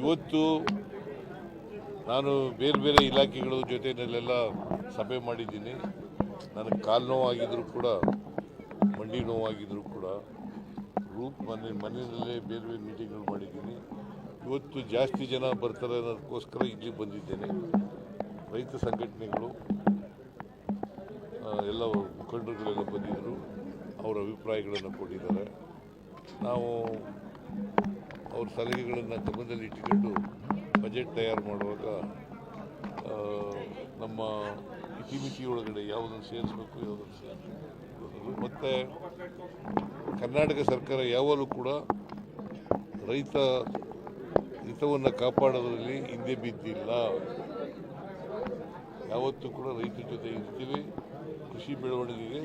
ಇವತ್ತು ನಾನು ಬೇರೆ ಬೇರೆ ಇಲಾಖೆಗಳ ಜೊತೆಯಲ್ಲೆಲ್ಲ ಸಭೆ ಮಾಡಿದ್ದೀನಿ. ನನಗೆ ಕಾಲು ನೋವಾಗಿದ್ದರೂ ಕೂಡ, ಮಂಡಿ ನೋವಾಗಿದ್ದರೂ ಕೂಡ ರೂಪ್ ಮನೆ, ಮನೆಯಲ್ಲೇ ಬೇರೆ ಬೇರೆ ಮೀಟಿಂಗ್ಗಳು ಮಾಡಿದ್ದೀನಿ. ಇವತ್ತು ಜಾಸ್ತಿ ಜನ ಬರ್ತಾರೆ ಅನ್ನೋದಕ್ಕೋಸ್ಕರ ಇಲ್ಲಿ ಬಂದಿದ್ದೇನೆ. ರೈತ ಸಂಘಟನೆಗಳು ಎಲ್ಲ ಮುಖಂಡರುಗಳೆಲ್ಲ ಬಂದಿದ್ದರು ಅವರ ಅಭಿಪ್ರಾಯಗಳನ್ನು ಕೊಟ್ಟಿದ್ದಾರೆ. ನಾವು ಅವ್ರ ಸಲಹೆಗಳನ್ನು ಗಮನದಲ್ಲಿ ಇಟ್ಟುಕೊಂಡು ಬಜೆಟ್ ತಯಾರು ಮಾಡುವಾಗ ನಮ್ಮ ಒಳಗಡೆ ಯಾವುದನ್ನು ಸೇರಿಸಬೇಕು ಯಾವುದನ್ನು ಸೇರಿಸಬೇಕು. ಮತ್ತು ಕರ್ನಾಟಕ ಸರ್ಕಾರ ಯಾವಾಗಲೂ ಕೂಡ ರೈತ ಹಿತವನ್ನು ಕಾಪಾಡೋದರಲ್ಲಿ ಹಿಂದೆ ಬಿದ್ದಿಲ್ಲ. ಯಾವತ್ತೂ ಕೂಡ ರೈತರ ಜೊತೆ ಇರ್ತೀವಿ, ಕೃಷಿ ಬೆಳವಣಿಗೆಗೆ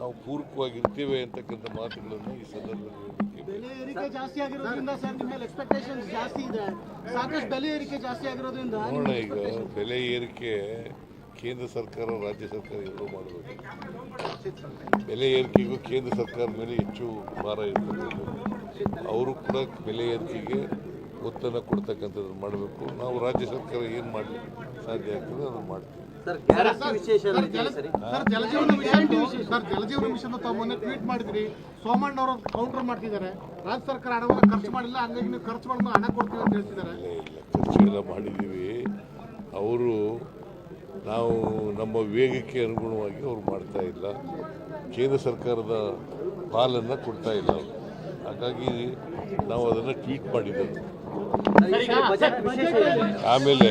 ನಾವು ಪೂರಕವಾಗಿರ್ತೇವೆ ಅಂತಕ್ಕಂಥ ಮಾತುಗಳನ್ನು ಈ ಸಂದರ್ಭದಲ್ಲಿ ಬೆಲೆ ಏರಿಕೆ ಜಾಸ್ತಿ ಆಗಿರೋದ್ರಿಂದ ಸರ್ ನಿಮ್ಮ ಮೇಲೆ ಎಕ್ಸ್ಪೆಕ್ಟೇಷನ್ ಜಾಸ್ತಿ ಇದೆ. ಸಾಕಷ್ಟು ಬೆಲೆ ಏರಿಕೆ ಜಾಸ್ತಿ ಆಗಿರೋದ್ರಿಂದ ನೋಡೋಣ ಈಗ ಬೆಲೆ ಏರಿಕೆ ಕೇಂದ್ರ ಸರ್ಕಾರ ರಾಜ್ಯ ಸರ್ಕಾರ ಎಲ್ಲರೂ ಮಾಡಬೇಕು. ಬೆಲೆ ಏರಿಕೆಗೂ ಕೇಂದ್ರ ಸರ್ಕಾರ ಮೇಲೆ ಹೆಚ್ಚು ಭಾರ ಇರ್ತಕ್ಕಂಥದ್ದು. ಅವರು ಕೂಡ ಬೆಲೆ ಏರಿಕೆಗೆ ಒತ್ತನ್ನು ಕೊಡ್ತಕ್ಕಂಥದ್ದು ಮಾಡಬೇಕು. ನಾವು ರಾಜ್ಯ ಸರ್ಕಾರ ಏನು ಮಾಡಲಿಕ್ಕೆ ಸಾಧ್ಯ ಆಗ್ತದೆ ಅದನ್ನು ಮಾಡ್ತೀವಿ. ಸರ್ ಗ್ಯಾರಂಟಿ ವಿಶೇಷ ರೀತಿಯಲ್ಲಿ ಸರಿ sir? Jal Jeevan mission sir Jal Jeevan mission ತಾವು ಮೊನ್ನೆ ಟ್ವೀಟ್ ಮಾಡಿದ್ರಿ. ಸೋಮಣ್ಣ ಅವರು ಕೌಂಟರ್ ಮಾಡ್ತಿದ್ದಾರೆ. ರಾಜ್ಯ ಸರ್ಕಾರ ಹಣವನ್ನು ಖರ್ಚು ಮಾಡಿಲ್ಲ ಹಂಗಾಗಿ ನೀವು ಖರ್ಚು ಮಾಡಿದ ಹಣ ಕೊಡ್ತೀವಿ ಅಂತ ಹೇಳ್ತಿದ್ದಾರೆ. ಖರ್ಚೆಲ್ಲ ಮಾಡಿದ್ದೀವಿ. ಅವರು ನಾವು ನಮ್ಮ ವೇಗಕ್ಕೆ ಅನುಗುಣವಾಗಿ ಅವ್ರು ಮಾಡ್ತಾ ಇಲ್ಲ. ಕೇಂದ್ರ ಸರ್ಕಾರದ ಪಾಲನ್ನು ಕೊಡ್ತಾ ಇಲ್ಲ ಹಾಗಾಗಿ ನಾವು ಅದನ್ನು ಟ್ವೀಟ್ ಮಾಡಿದ್ದೆವು ಆಮೇಲೆ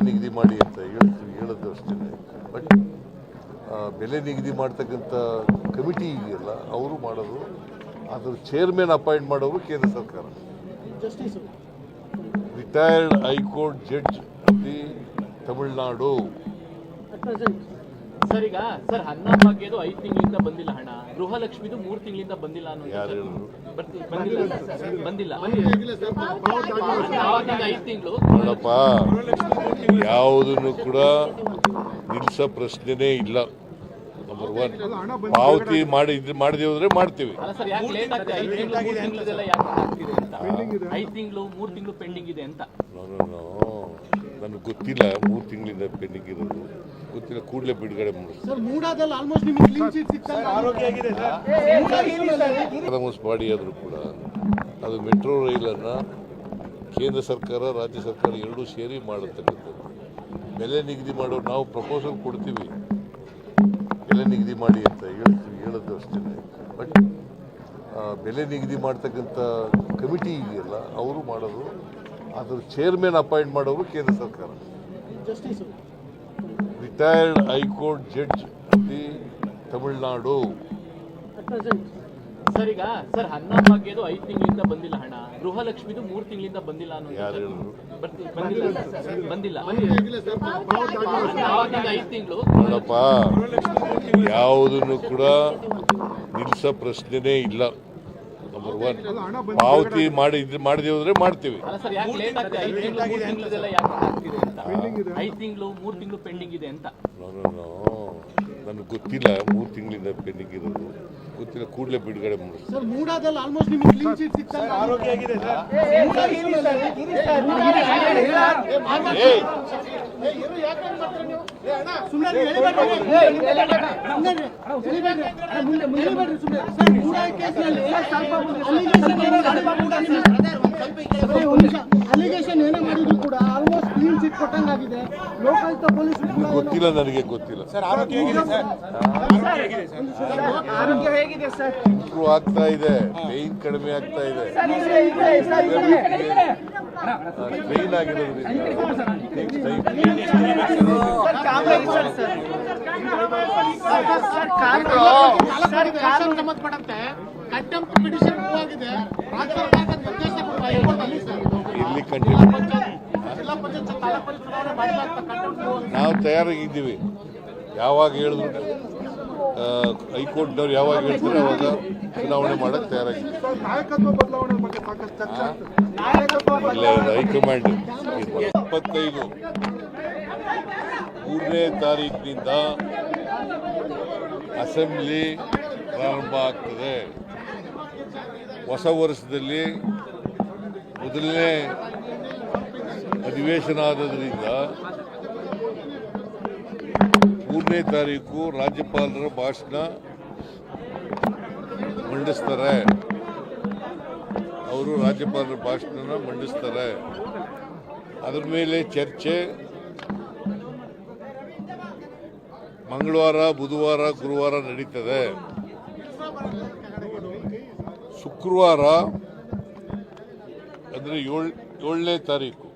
ಬೆಲೆ ನಿಗದಿ ಮಾಡಿ ಅಂತ ಹೇಳ್ತೀವಿ, ಹೇಳೋದು ಅಷ್ಟೇ. ಬಟ್ ಬೆಲೆ ನಿಗದಿ ಮಾಡ್ತಕ್ಕಂಥ ಕಮಿಟಿ ಇದೆಯಲ್ಲ, ಅವರು ಮಾಡೋದು. ಅದ್ರ ಚೇರ್ಮನ್ ಅಪಾಯಿಂಟ್ ಮಾಡೋರು ಕೇಂದ್ರ ಸರ್ಕಾರ. Retired high court judge the Tamil Nadu. Sir ಈಗ ಸರ್ ಅನ್ನ ಭಾಗ್ಯದು ಐದು ತಿಂಗಳಿಂದ ಬಂದಿಲ್ಲ ಹಣ. ಗೃಹಲಕ್ಷ್ಮಿದು ಮೂರ್ ತಿಂಗಳಿಂದ ಬಂದಿಲ್ಲ ಅನ್ನೋದು ಬಂದಿಲ್ಲ ಐದು ತಿಂಗಳು. ನೋಡಪ್ಪ ಯಾವುದನ್ನು ಕೂಡ ನಿಲ್ಸ ಪ್ರಶ್ನೆನೇ ಇಲ್ಲ. ನಂಬರ್ ಒನ್ ಪಾವತಿ ಮಾಡಿ ಮಾಡದೆ ಹೋದ್ರೆ ಮಾಡ್ತೀವಿ. ಐದು ತಿಂಗಳು ಮೂರು ತಿಂಗಳು ಪೆಂಡಿಂಗ್ ಇದೆ ಅಂತ. ನನಗೆ ಗೊತ್ತಿಲ್ಲ ಮೂರು ತಿಂಗಳಿಂದ ಪೆಂಡಿಂಗ್ ಇರೋದು. ಗೊತ್ತಿಲ್ಲ ಕೂಡಲೇ ಬಿಡುಗಡೆ ಮಾಡಿಸ್ತೀನಿ. ಸರ್ ಮೂಡಾದಲ್ಲಿ ಆಲ್ಮೋಸ್ಟ್ ನಿಮಗೆ ಕ್ಲೀನ್ ಚೀಟ್ ಸಿಗ್ತದೆ ಅಟಾನಮಸ್ ಬಾಡಿ ಆದರೂ ಕೂಡ ಅದು ಮೆಟ್ರೋ ರೈಲನ್ನು ಕೇಂದ್ರ ಸರ್ಕಾರ ರಾಜ್ಯ ಸರ್ಕಾರ ಎರಡೂ ಸೇರಿ ಮಾಡತಕ್ಕಂಥದ್ದು ಬೆಲೆ ನಿಗದಿ ಮಾಡೋ ನಾವು ಪ್ರಪೋಸಲ್ ಕೊಡ್ತೀವಿ. ಬೆಲೆ ನಿಗದಿ ಮಾಡಿ ಅಂತ ಹೇಳ್ತೀವಿ ಹೇಳೋದು ಅಷ್ಟೇ ಬಟ್ ಬೆಲೆ ನಿಗದಿ ಮಾಡ್ತಕ್ಕಂಥ ಕಮಿಟಿ ಇದೆಯಲ್ಲ ಅವರು ಮಾಡೋದು ಅದ್ರ ಚೇರ್ಮನ್ ಅಪಾಯಿಂಟ್ ಮಾಡೋರು ಕೇಂದ್ರ ಸರ್ಕಾರ. Retired high court judge the Tamil Nadu at sir ಈಗ ಸರ್ ಅನ್ನ ಭಾಗ್ಯದು ಐದು ತಿಂಗಳಿಂದ ಬಂದಿಲ್ಲ ಹಣ. ಗೃಹಲಕ್ಷ್ಮಿದು ಮೂರು ತಿಂಗಳಿಂದ ಬಂದಿಲ್ಲ ಅನ್ನೋ ಯಾರು ಹೇಳಿದ್ರು? ಬಂದಿಲ್ಲ ಸರ್, ಬಂದಿಲ್ಲ. ಆವಾಗಿಂದ ಐದು ತಿಂಗಳು? ನೋಡಪ್ಪ ಯಾವುದನ್ನು ಕೂಡ ನಿಲ್ಸೋ ಪ್ರಶ್ನೆನೇ ಇಲ್ಲ. ನಂಬರ್ ಒನ್ ಪಾವತಿ ಮಾಡಿ ಮಾಡಿದೆ ಹೋದ್ರೆ ಮಾಡ್ತೀವಿ. ಅಲ್ಲ ಸರ್ ಯಾಕೆ ಲೇಟ್ ಆಗ್ತದೆ ಐದು ತಿಂಗಳು ಮೂರು ತಿಂಗಳದೆಲ್ಲ ಯಾಕೆ ಆಗ್ತಿದೆ ಅಂತ? ಐದು ತಿಂಗಳು ಮೂರು ತಿಂಗಳು ಪೆಂಡಿಂಗ್ ಇದೆ ಅಂತ. ನಾನು ನನಗೆ ಗೊತ್ತಿಲ್ಲ. ಮೂರು ತಿಂಗಳಿಂದ ಪೆಂಡಿಂಗ್ ಇರೋದು. ಗೊತ್ತಿಲ್ಲ ಕೂಡಲೇ ಬಿಡುಗಡೆ ಮಾಡಿ ಸರ್ ಮೂಡಾದಲ್ಲಿ ಆಲ್ಮೋಸ್ಟ್ ನಿಮಗೆ ಕ್ಲೀನ್ ಚೀಟ್ ಸಿಗ್ತದೆ ಏಯ್ ಸುಮ್ಮನೆ ಅಲಿಗೇಷನ್ ಏನೇ ಚಿಟ್ ಕೊಟ್ಟಂಗಾಗಿದೆ ಲೋಕಾಯುಕ್ತ ಪೊಲೀಸ್ ಗೊತ್ತಿಲ್ಲ ನನಗೆ ಗೊತ್ತಿಲ್ಲ ಸರ್ ಆರೋಗ್ಯ ಹೇಗಿದೆ ಸರ್ ಆರೋಗ್ಯ ಹೇಗಿದೆ ಸರ್ ಇಂಪ್ರೂವ್ ಆಗ್ತಾ ಇದೆ ಪೇನ್ ಕಡಿಮೆ ಆಗ್ತಾ ಇದೆ ಪೇನ್ ಆಗಿರೋದ್ರಿಂದ ಸಂಬಂಧಪಟ್ಟಂತೆ ಕಂಟೆಂಪ್ಟ್ ಪಿಟಿಷನ್ ಆಗಿದೆ ರಾಜ್ಯ ಸರ್ಕಾರದ ನಿರ್ದೇಶನ ಇಲ್ಲಿ ಹೈಕೋರ್ಟ್ ನಾವು ತಯಾರಾಗಿದ್ದೀವಿ. ಯಾವಾಗ ಹೇಳಿದ್ರು ಹೈಕೋರ್ಟ್ನವ್ರು ಯಾವಾಗ ಹೇಳ್ತಾರೆ ಅವಾಗ ಚುನಾವಣೆ ಮಾಡಕ್ಕೆ ತಯಾರಾಗಿದ್ದೀವಿ. ಇಲ್ಲ ಇದು ಹೈಕಮಾಂಡ್ ಇಪ್ಪತ್ತೈದು. ಮೂರನೇ ತಾರೀಕಿನಿಂದ ಅಸೆಂಬ್ಲಿ ಪ್ರಾರಂಭ ಆಗ್ತದೆ. ಹೊಸ ವರ್ಷದಲ್ಲಿ ಮೊದಲನೇ ಅಧಿವೇಶನ ಆದ್ದರಿಂದ ಮೂರನೇ ತಾರೀಕು ರಾಜ್ಯಪಾಲರ ಭಾಷಣ ಮಂಡಿಸ್ತಾರೆ. ಅವರು ರಾಜ್ಯಪಾಲರ ಭಾಷಣನ ಮಂಡಿಸ್ತಾರೆ. ಅದರ ಮೇಲೆ ಚರ್ಚೆ. ಮಂಗಳವಾರ, ಬುಧವಾರ, ಗುರುವಾರ ನಡೀತದೆ. ಶುಕ್ರವಾರ ಅಂದರೆ ಏಳು, ಏಳನೇ ತಾರೀಕು.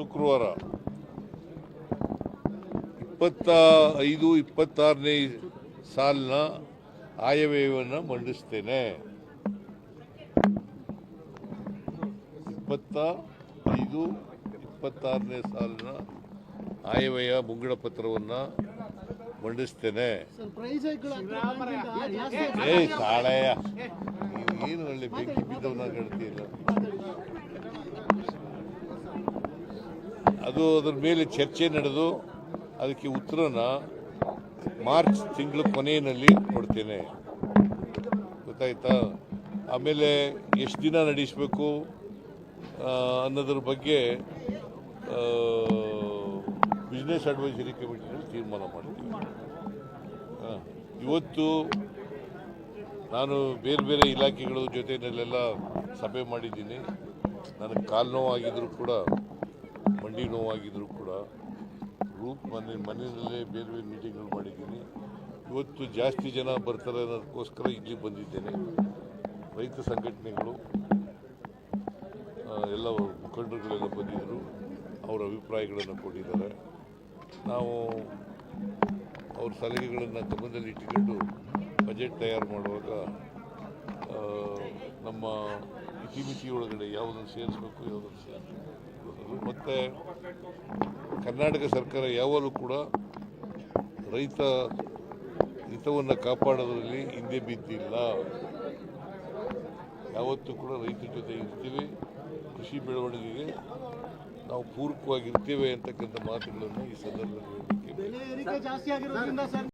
ಶುಕ್ರವಾರ, ಇಪ್ಪತ್ತ ಐದು, ಇಪ್ಪತ್ತಾರನೇ ಸಾಲಿನ ಆಯವ್ಯಯವನ್ನು ಮಂಡಿಸ್ತೇನೆ. ಇಪ್ಪತ್ತ ಐದು, ಇಪ್ಪತ್ತಾರನೇ ಸಾಲಿನ ಆಯವ್ಯಯ ಮುಂಗಡ ಪತ್ರವನ್ನು ಮಂಡಿಸ್ತೇನೆ. ಏ ನೀನು ಏನು ಒಳ್ಳೆ ಬೆಂಕಿ ಬಿದ್ದವನ್ನ ಕಾಣ್ತೀಯಲ್ಲ ಅದು ಅದರ ಮೇಲೆ ಚರ್ಚೆ ನಡೆದು ಅದಕ್ಕೆ ಉತ್ತರನ ಮಾರ್ಚ್ ತಿಂಗಳ ಕೊನೆಯಲ್ಲಿ ಕೊಡ್ತೇನೆ. ಗೊತ್ತಾಯ್ತಾ? ಆಮೇಲೆ ಎಷ್ಟು ದಿನ ನಡೆಸಬೇಕು ಅನ್ನೋದ್ರ ಬಗ್ಗೆ ಬಿಸ್ನೆಸ್ ಅಡ್ವೈಸರಿ ಕಮಿಟಿನಲ್ಲಿ ತೀರ್ಮಾನ ಮಾಡ್ತೀವಿ. ಇವತ್ತು ನಾನು ಬೇರೆ ಬೇರೆ ಇಲಾಖೆಗಳ ಜೊತೆಯಲ್ಲೆಲ್ಲ ಸಭೆ ಮಾಡಿದ್ದೀನಿ. ನನಗೆ ಕಾಲು ನೋವಾಗಿದ್ದರೂ ಕೂಡ ಮಂಡಿ ನೋವಾಗಿದ್ದರೂ ಕೂಡ ರೂಪ್ ಮನೆ, ಮನೆಯಲ್ಲೇ ಬೇರೆ ಬೇರೆ ಮೀಟಿಂಗ್ಗಳು ಮಾಡಿದ್ದೀನಿ. ಇವತ್ತು ಜಾಸ್ತಿ ಜನ ಬರ್ತಾರೆ ಅನ್ನೋದಕ್ಕೋಸ್ಕರ ಇಲ್ಲಿ ಬಂದಿದ್ದೇನೆ. ರೈತ ಸಂಘಟನೆಗಳು ಎಲ್ಲ ಮುಖಂಡರುಗಳೆಲ್ಲ ಬಂದಿದ್ದರು ಅವರ ಅಭಿಪ್ರಾಯಗಳನ್ನು ಕೊಟ್ಟಿದ್ದಾರೆ. ನಾವು ಅವ್ರ ಸಲಹೆಗಳನ್ನು ಗಮನದಲ್ಲಿ ಇಟ್ಟುಕೊಂಡು ಬಜೆಟ್ ತಯಾರು ಮಾಡುವಾಗ ನಮ್ಮ ಇತಿಮಿತಿ ಒಳಗಡೆ ಯಾವುದನ್ನು ಸೇರಿಸಬೇಕು ಯಾವುದನ್ನು ಸೇರಿಸಬೇಕು. ಮತ್ತು ಕರ್ನಾಟಕ ಸರ್ಕಾರ ಯಾವಾಗಲೂ ಕೂಡ ರೈತ ಹಿತವನ್ನು ಕಾಪಾಡೋದ್ರಲ್ಲಿ ಹಿಂದೆ ಬಿದ್ದಿಲ್ಲ. ಯಾವತ್ತೂ ಕೂಡ ರೈತರ ಜೊತೆ ಇರ್ತೀವಿ, ಕೃಷಿ ಬೆಳವಣಿಗೆಗೆ ನಾವು ಪೂರಕವಾಗಿರ್ತೇವೆ ಅಂತಕ್ಕಂಥ ಮಾತುಗಳನ್ನು ಈ ಸಂದರ್ಭದಲ್ಲಿ